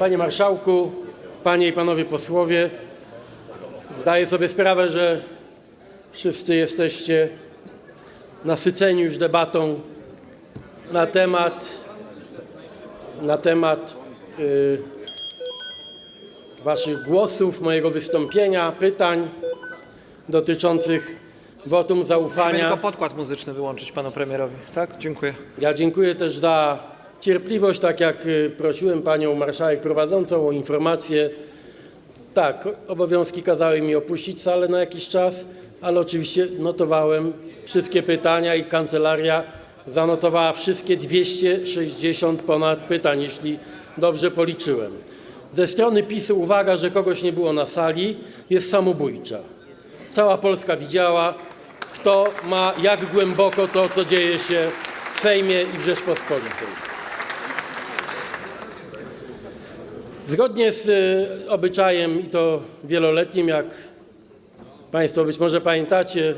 Panie Marszałku, Panie i Panowie Posłowie, zdaję sobie sprawę, że wszyscy jesteście nasyceni już debatą na temat, na temat y, Waszych głosów, mojego wystąpienia, pytań dotyczących wotum Musimy zaufania. tylko podkład muzyczny wyłączyć panu premierowi. Tak? Dziękuję. Ja dziękuję też za cierpliwość, tak jak y, prosiłem panią marszałek prowadzącą o informację. Tak, obowiązki kazały mi opuścić salę na jakiś czas, ale oczywiście notowałem wszystkie pytania i kancelaria zanotowała wszystkie 260 ponad pytań, jeśli dobrze policzyłem. Ze strony PiSu uwaga, że kogoś nie było na sali, jest samobójcza. Cała Polska widziała, kto ma jak głęboko to, co dzieje się w Sejmie i w Rzeczpospolitej. Zgodnie z y, obyczajem i to wieloletnim, jak Państwo być może pamiętacie,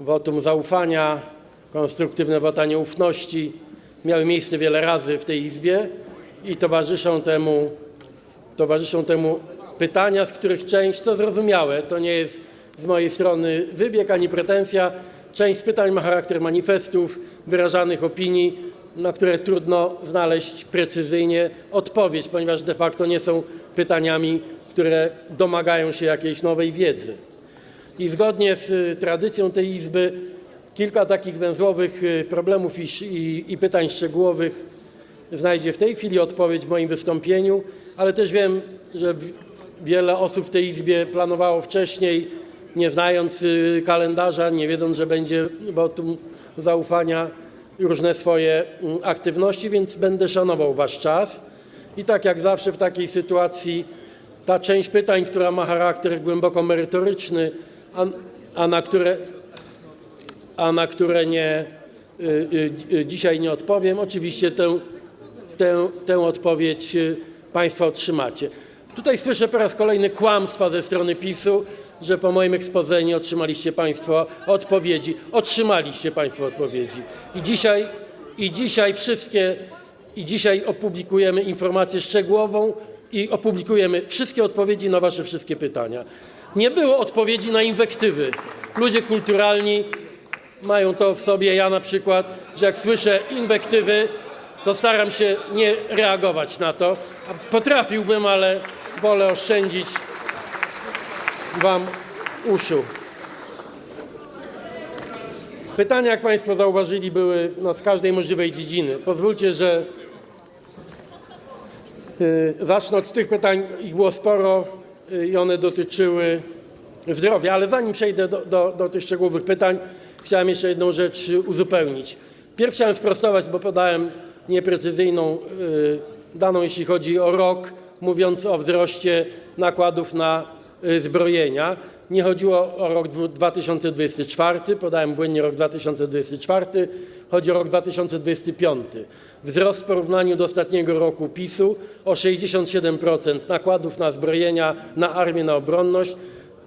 wotum zaufania, konstruktywne wota nieufności miały miejsce wiele razy w tej Izbie i towarzyszą temu, towarzyszą temu pytania, z których część, co zrozumiałe, to nie jest z mojej strony wybieg ani pretensja, część z pytań ma charakter manifestów, wyrażanych opinii, na które trudno znaleźć precyzyjnie odpowiedź, ponieważ de facto nie są pytaniami, które domagają się jakiejś nowej wiedzy. I zgodnie z y, tradycją tej Izby kilka takich węzłowych y, problemów i, i, i pytań szczegółowych znajdzie w tej chwili odpowiedź w moim wystąpieniu, ale też wiem, że wiele osób w tej Izbie planowało wcześniej, nie znając y, kalendarza, nie wiedząc, że będzie wotum zaufania, różne swoje mm, aktywności, więc będę szanował Wasz czas. I tak jak zawsze w takiej sytuacji ta część pytań, która ma charakter głęboko merytoryczny, a, a, na, które, a na które nie, y, y, y, dzisiaj nie odpowiem, oczywiście tę, tę, tę odpowiedź y, Państwo otrzymacie. Tutaj słyszę po raz kolejny kłamstwa ze strony PiSu, że po moim ekspoze nie otrzymaliście Państwo odpowiedzi. Otrzymaliście Państwo odpowiedzi. I dzisiaj, i dzisiaj wszystkie, i dzisiaj opublikujemy informację szczegółową i opublikujemy wszystkie odpowiedzi na Wasze wszystkie pytania. Nie było odpowiedzi na inwektywy. Ludzie kulturalni mają to w sobie. Ja na przykład, że jak słyszę inwektywy, to staram się nie reagować na to. Potrafiłbym, ale wolę oszczędzić Wam uszu. Pytania, jak Państwo zauważyli, były no, z każdej możliwej dziedziny. Pozwólcie, że y, zacznę od tych pytań, ich było sporo y, i one dotyczyły zdrowia, ale zanim przejdę do, do, do tych szczegółowych pytań, chciałem jeszcze jedną rzecz uzupełnić. Pierw chciałem sprostować, bo podałem nieprecyzyjną y, daną, jeśli chodzi o rok, mówiąc o wzroście nakładów na zbrojenia. Nie chodziło o rok dwu- 2024, podałem błędnie rok 2024, chodzi o rok 2025. Wzrost w porównaniu do ostatniego roku PiSu o 67% nakładów na zbrojenia, na armię, na obronność.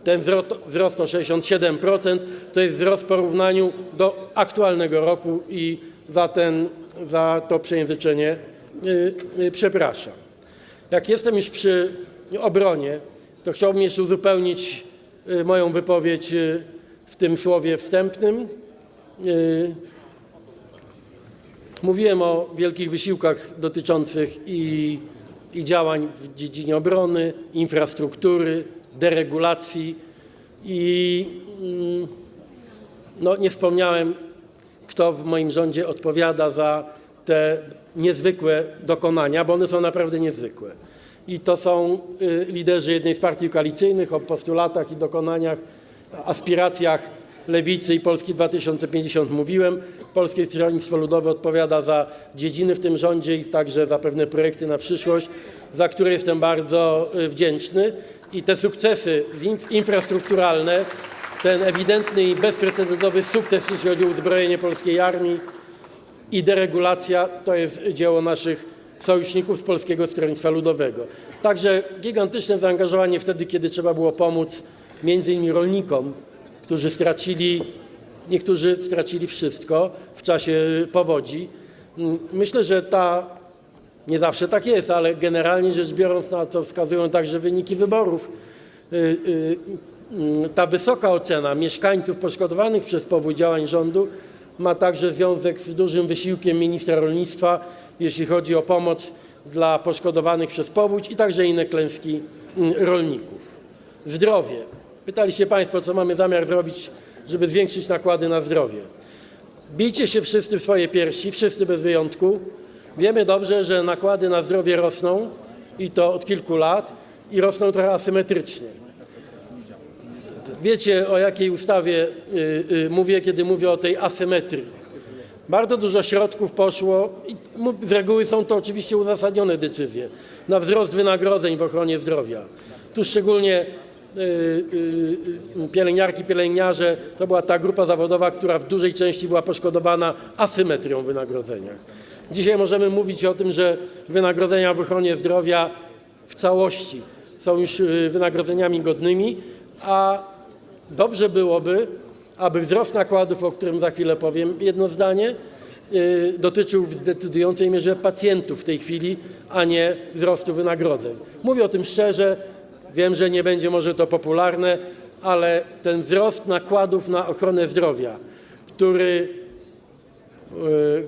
Ten wzrost, wzrost o 67% to jest wzrost w porównaniu do aktualnego roku i za, ten, za to przejęzyczenie yy, yy, przepraszam. Jak jestem już przy obronie, to chciałbym jeszcze uzupełnić y, moją wypowiedź y, w tym słowie wstępnym. Y, Mówiłem o wielkich wysiłkach dotyczących i, i działań w dziedzinie obrony, infrastruktury, deregulacji i mm, no, nie wspomniałem, kto w moim rządzie odpowiada za te niezwykłe dokonania, bo one są naprawdę niezwykłe. I to są y, liderzy jednej z partii koalicyjnych o postulatach i dokonaniach, aspiracjach Lewicy i Polski 2050 mówiłem. Polskie Stronnictwo Ludowe odpowiada za dziedziny w tym rządzie i także za pewne projekty na przyszłość, za które jestem bardzo y, wdzięczny. I te sukcesy infrastrukturalne, ten ewidentny i bezprecedensowy sukces, jeśli chodzi o uzbrojenie polskiej armii, i deregulacja to jest dzieło naszych sojuszników z Polskiego Stronnictwa Ludowego. Także gigantyczne zaangażowanie wtedy, kiedy trzeba było pomóc między innymi rolnikom, którzy stracili, niektórzy stracili wszystko w czasie powodzi. Myślę, że ta Nie zawsze tak jest, ale generalnie rzecz biorąc, na co wskazują także wyniki wyborów, y, y, y, ta wysoka ocena mieszkańców poszkodowanych przez powódź działań rządu ma także związek z dużym wysiłkiem ministra rolnictwa, jeśli chodzi o pomoc dla poszkodowanych przez powódź i także inne klęski mm, rolników. Zdrowie. Pytaliście Państwo, co mamy zamiar zrobić, żeby zwiększyć nakłady na zdrowie. Bijcie się wszyscy w swoje piersi, wszyscy bez wyjątku. Wiemy dobrze, że nakłady na zdrowie rosną i to od kilku lat i rosną trochę asymetrycznie. Wiecie o jakiej ustawie y, y, mówię, kiedy mówię o tej asymetrii. Bardzo dużo środków poszło i z reguły są to oczywiście uzasadnione decyzje na wzrost wynagrodzeń w ochronie zdrowia. Tu szczególnie y, pielęgniarki, pielęgniarze to była ta grupa zawodowa, która w dużej części była poszkodowana asymetrią w wynagrodzeniach. Dzisiaj możemy mówić o tym, że wynagrodzenia w ochronie zdrowia w całości są już wynagrodzeniami godnymi, a dobrze byłoby, aby wzrost nakładów, o którym za chwilę powiem jedno zdanie, y, dotyczył w zdecydującej mierze pacjentów w tej chwili, a nie wzrostu wynagrodzeń. Mówię o tym szczerze, wiem, że nie będzie może to popularne, ale ten wzrost nakładów na ochronę zdrowia, który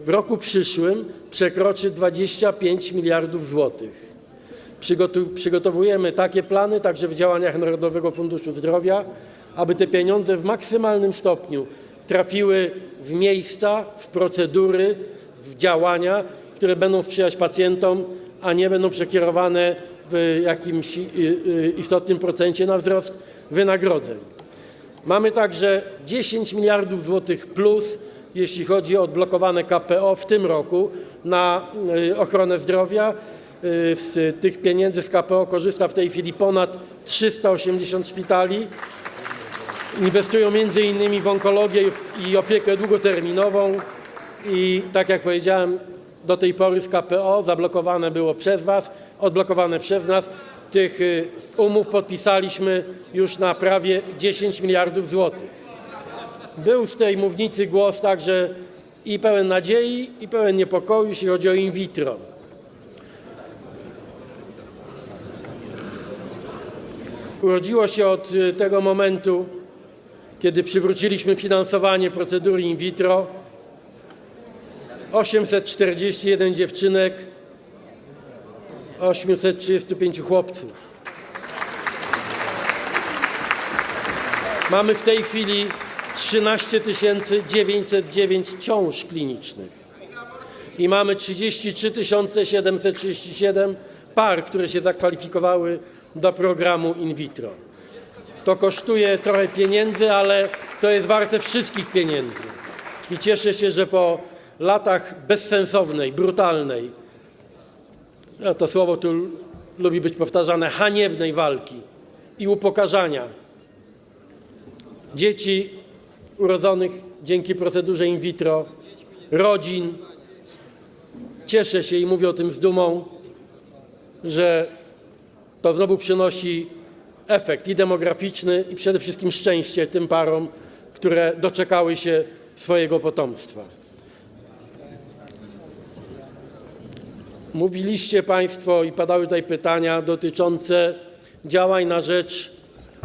w roku przyszłym przekroczy 25 miliardów złotych. Przygotowujemy takie plany także w działaniach Narodowego Funduszu Zdrowia, aby te pieniądze w maksymalnym stopniu trafiły w miejsca, w procedury, w działania, które będą sprzyjać pacjentom, a nie będą przekierowane w jakimś y, y, istotnym procencie na wzrost wynagrodzeń. Mamy także 10 miliardów złotych plus, jeśli chodzi o odblokowane KPO w tym roku na y, ochronę zdrowia. Z tych pieniędzy z KPO korzysta w tej chwili ponad 380 szpitali. Inwestują innymi w onkologię i opiekę długoterminową i tak jak powiedziałem, do tej pory z KPO zablokowane było przez Was, odblokowane przez nas. Tych y, umów podpisaliśmy już na prawie 10 miliardów złotych. Był z tej mównicy głos także i pełen nadziei, i pełen niepokoju, jeśli chodzi o in vitro. Urodziło się od y, tego momentu, kiedy przywróciliśmy finansowanie procedury in vitro, 841 dziewczynek, 835 chłopców. Mamy w tej chwili 13 909 ciąż klinicznych i mamy 33 737 par, które się zakwalifikowały do programu in vitro. To kosztuje trochę pieniędzy, ale to jest warte wszystkich pieniędzy. I cieszę się, że po latach bezsensownej, brutalnej, to słowo tu lubi być powtarzane, haniebnej walki i upokarzania dzieci urodzonych dzięki procedurze in vitro, rodzin. Cieszę się i mówię o tym z dumą, że to znowu przynosi efekt i demograficzny, i przede wszystkim szczęście tym parom, które doczekały się swojego potomstwa. Mówiliście Państwo i padały tutaj pytania dotyczące działań na rzecz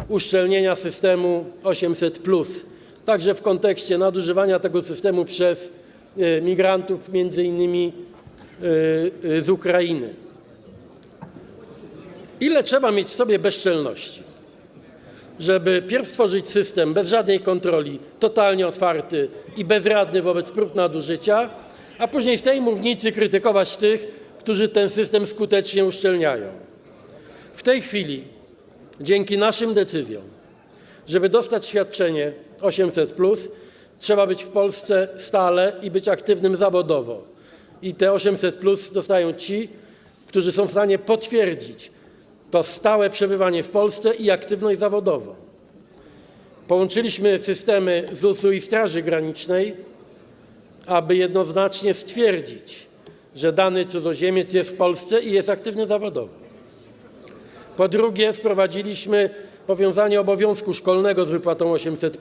uszczelnienia systemu 800, także w kontekście nadużywania tego systemu przez e, migrantów, między innymi e, e, z Ukrainy. Ile trzeba mieć w sobie bezczelności, żeby pierw stworzyć system bez żadnej kontroli, totalnie otwarty i bezradny wobec prób nadużycia, a później z tej mównicy krytykować tych, którzy ten system skutecznie uszczelniają. W tej chwili, dzięki naszym decyzjom, żeby dostać świadczenie 800, trzeba być w Polsce stale i być aktywnym zawodowo. I te 800 dostają ci, którzy są w stanie potwierdzić to stałe przebywanie w Polsce i aktywność zawodową. Połączyliśmy systemy ZUS-u i Straży Granicznej, aby jednoznacznie stwierdzić, że dany cudzoziemiec jest w Polsce i jest aktywny zawodowo. Po drugie, wprowadziliśmy powiązanie obowiązku szkolnego z wypłatą 800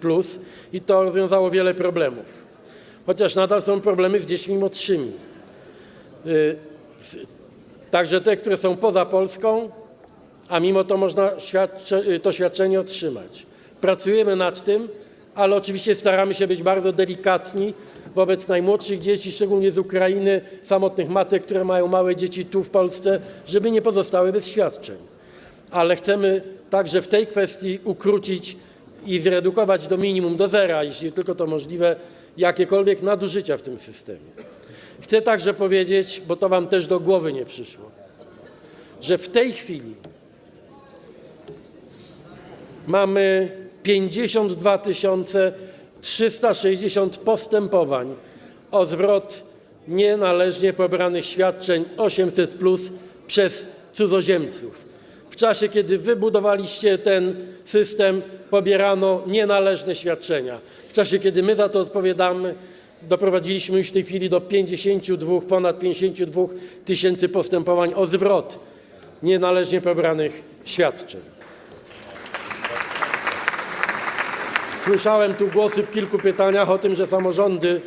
i to rozwiązało wiele problemów. Chociaż nadal są problemy z dziećmi młodszymi. Y, także te, które są poza Polską, a mimo to można świadcze, to świadczenie otrzymać. Pracujemy nad tym, ale oczywiście staramy się być bardzo delikatni wobec najmłodszych dzieci, szczególnie z Ukrainy, samotnych matek, które mają małe dzieci tu w Polsce, żeby nie pozostały bez świadczeń. Ale chcemy także w tej kwestii ukrócić i zredukować do minimum, do zera, jeśli tylko to możliwe, jakiekolwiek nadużycia w tym systemie. Chcę także powiedzieć, bo to Wam też do głowy nie przyszło, że w tej chwili mamy 52 360 postępowań o zwrot nienależnie pobranych świadczeń 800 plus przez cudzoziemców. W czasie, kiedy wybudowaliście ten system, pobierano nienależne świadczenia. W czasie, kiedy my za to odpowiadamy, doprowadziliśmy już w tej chwili do 52, ponad 52 tysięcy postępowań o zwrot nienależnie pobranych świadczeń. Słyszałem tu głosy w kilku pytaniach o tym, że samorządy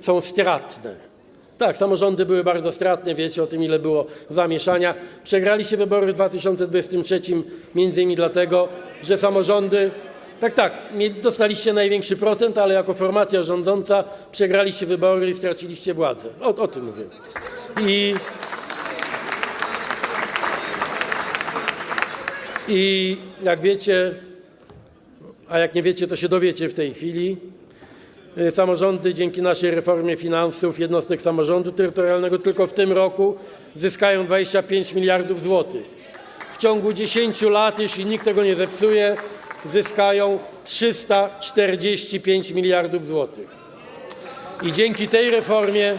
są stratne. Tak, samorządy były bardzo stratne, wiecie o tym, ile było zamieszania. Przegraliście wybory w 2023 między innymi dlatego, że samorządy, tak, tak, dostaliście największy procent, ale jako formacja rządząca przegraliście wybory i straciliście władzę. O, o tym mówię. I, I jak wiecie, a jak nie wiecie, to się dowiecie w tej chwili. Y, Samorządy dzięki naszej reformie finansów jednostek samorządu terytorialnego tylko w tym roku zyskają 25 miliardów złotych. W ciągu 10 lat, jeśli nikt tego nie zepsuje, zyskają 345 miliardów złotych. I dzięki tej reformie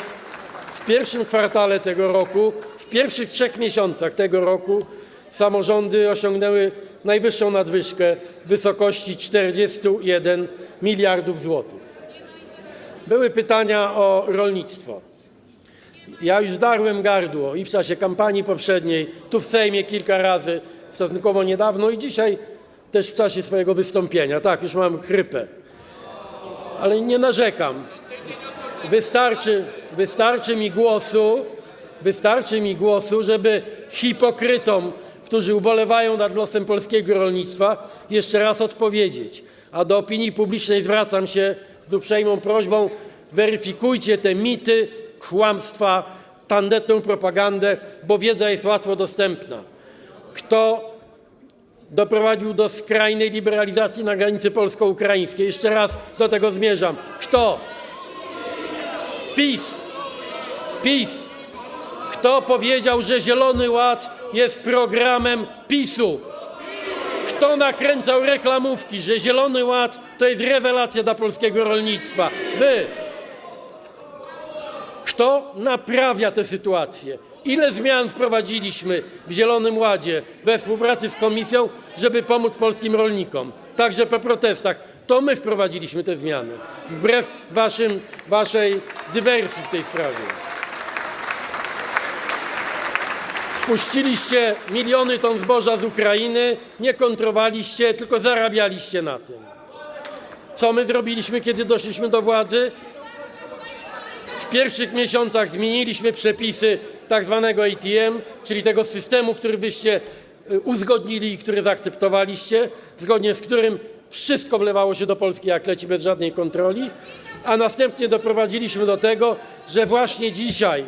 w pierwszym kwartale tego roku, w pierwszych trzech miesiącach tego roku samorządy osiągnęły najwyższą nadwyżkę w wysokości 41 miliardów złotych. Były pytania o rolnictwo. Ja już zdarłem gardło i w czasie kampanii poprzedniej, tu w Sejmie kilka razy, stosunkowo niedawno i dzisiaj też w czasie swojego wystąpienia. Tak, już mam chrypę, ale nie narzekam. Wystarczy, wystarczy mi głosu, wystarczy mi głosu, żeby hipokrytom, którzy ubolewają nad losem polskiego rolnictwa, jeszcze raz odpowiedzieć. A do opinii publicznej zwracam się z uprzejmą prośbą: weryfikujcie te mity, kłamstwa, tandetną propagandę, bo wiedza jest łatwo dostępna. Kto doprowadził do skrajnej liberalizacji na granicy polsko-ukraińskiej? Jeszcze raz do tego zmierzam. Kto? PiS. PiS. Kto powiedział, że Zielony Ład jest programem PiSu? Kto nakręcał reklamówki, że Zielony Ład to jest rewelacja dla polskiego rolnictwa? Wy. Kto naprawia tę sytuację? Ile zmian wprowadziliśmy w Zielonym Ładzie we współpracy z Komisją, żeby pomóc polskim rolnikom? Także po protestach. To my wprowadziliśmy te zmiany, wbrew waszym, waszej dywersji w tej sprawie. Wpuściliście miliony ton zboża z Ukrainy, nie kontrowaliście, tylko zarabialiście na tym. Co my zrobiliśmy, kiedy doszliśmy do władzy? W pierwszych miesiącach zmieniliśmy przepisy tak zwanego ATM, czyli tego systemu, który wyście y, uzgodnili i który zaakceptowaliście, zgodnie z którym wszystko wlewało się do Polski jak leci bez żadnej kontroli, a następnie doprowadziliśmy do tego, że właśnie dzisiaj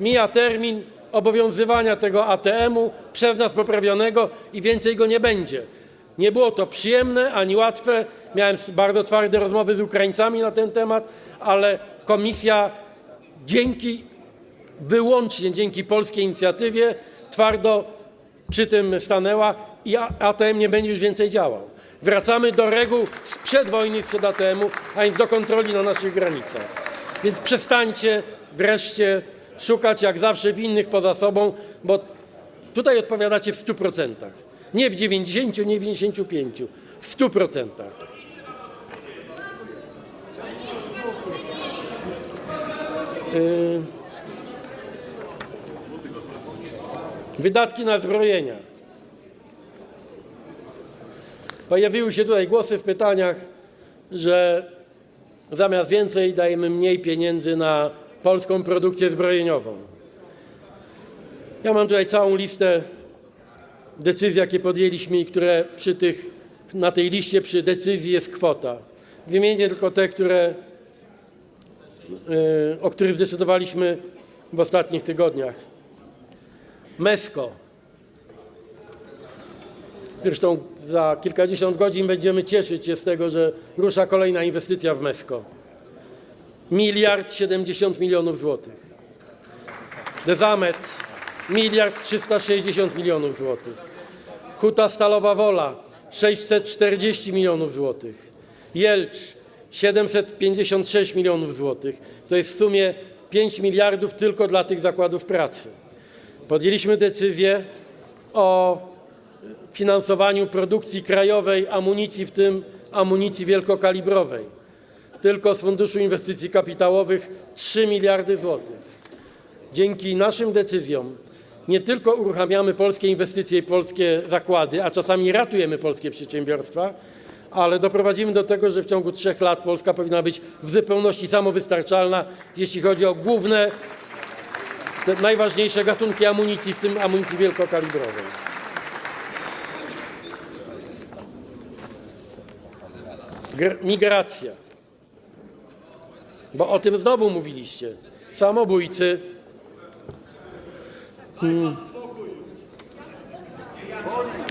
mija termin obowiązywania tego ATM-u przez nas poprawionego i więcej go nie będzie. Nie było to przyjemne ani łatwe. Miałem bardzo twarde rozmowy z Ukraińcami na ten temat, ale komisja dzięki, wyłącznie dzięki polskiej inicjatywie twardo przy tym stanęła i ATM nie będzie już więcej działał. Wracamy do reguł sprzed wojny, sprzed ATM-u, a więc do kontroli na naszych granicach. Więc przestańcie wreszcie szukać jak zawsze winnych poza sobą, bo tutaj odpowiadacie w 100%. Nie w 90, nie w 95, w 100%. Yy, Wydatki na zbrojenia. Pojawiły się tutaj głosy w pytaniach, że zamiast więcej dajemy mniej pieniędzy na polską produkcję zbrojeniową. Ja mam tutaj całą listę decyzji, jakie podjęliśmy i które przy tych, na tej liście przy decyzji jest kwota. Wymienię tylko te, które, yy, o których zdecydowaliśmy w ostatnich tygodniach. MESCO. Zresztą za kilkadziesiąt godzin będziemy cieszyć się z tego, że rusza kolejna inwestycja w MESCO. Miliard 70 milionów złotych. Dezamet miliard 360 milionów złotych. Huta Stalowa Wola 640 milionów złotych. Jelcz 756 milionów złotych. To jest w sumie 5 miliardów tylko dla tych zakładów pracy. Podjęliśmy decyzję o finansowaniu produkcji krajowej amunicji, w tym amunicji wielkokalibrowej. Tylko z Funduszu Inwestycji Kapitałowych 3 miliardy złotych. Dzięki naszym decyzjom nie tylko uruchamiamy polskie inwestycje i polskie zakłady, a czasami ratujemy polskie przedsiębiorstwa, ale doprowadzimy do tego, że w ciągu trzech lat Polska powinna być w zupełności samowystarczalna, jeśli chodzi o główne, najważniejsze gatunki amunicji, w tym amunicji wielkokalibrowej. Gr- migracja. Bo o tym znowu mówiliście. Samobójcy. Hmm.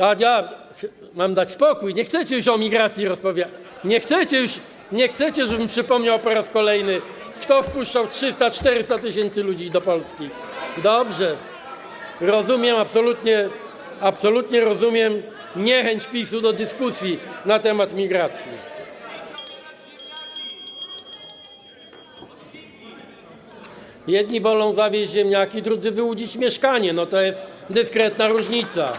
A ja mam dać spokój. Nie chcecie już o migracji rozmawiać. Nie chcecie już, nie chcecie, żebym przypomniał po raz kolejny, kto wpuszczał 300-400 tysięcy ludzi do Polski. Dobrze. Rozumiem absolutnie, absolutnie rozumiem niechęć PiSu do dyskusji na temat migracji. Jedni wolą zawieźć ziemniaki, drudzy wyłudzić mieszkanie. No to jest dyskretna różnica.